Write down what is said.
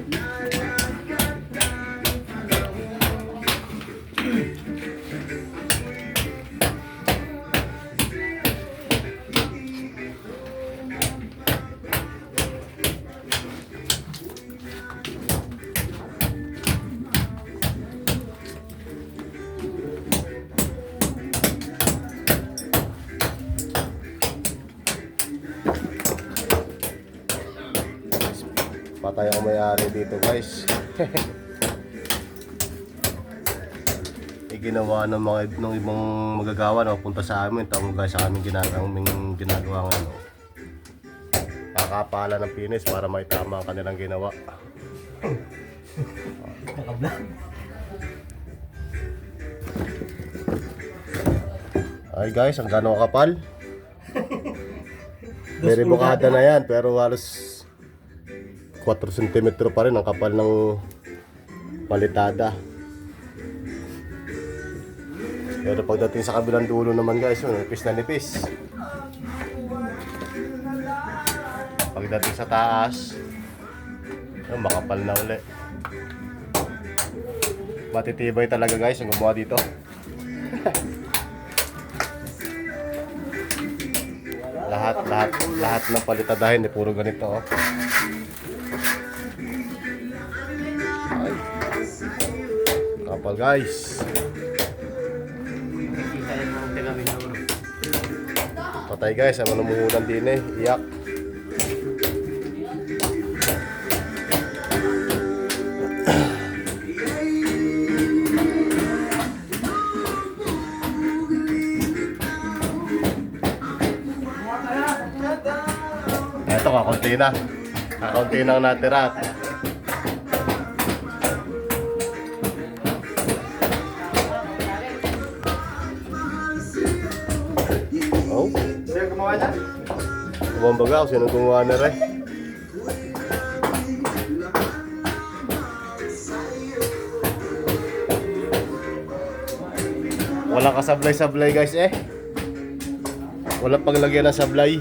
Patay ang may-ari dito guys. Iginawa ng mga ng ibang magagawa na punta sa amin. Tamo guys sa aming ginagawa, aming ginagawa ng ano. Kakapala ng pinis para may tama ang kanilang ginawa. Ay guys, ang gano'ng kapal. May rebukada na yan, pero halos 4 cm pa rin ang kapal ng palitada. Pero pagdating sa kabilang dulo naman guys, yun, nipis na nipis. Pagdating sa taas, yun, makapal na uli. Matitibay talaga guys yung gumawa dito. lahat lahat lahat ng palitadahin eh puro ganito oh. Kapal guys. Patay guys, ang namumulan din eh. Iyak. Ito, kakunti na. Kakunti nang natira. Oh, Sino gumawa na? kumambaga kung sino gumawa na rin. Walang kasablay-sablay guys eh. Walang paglagyan ng sablay.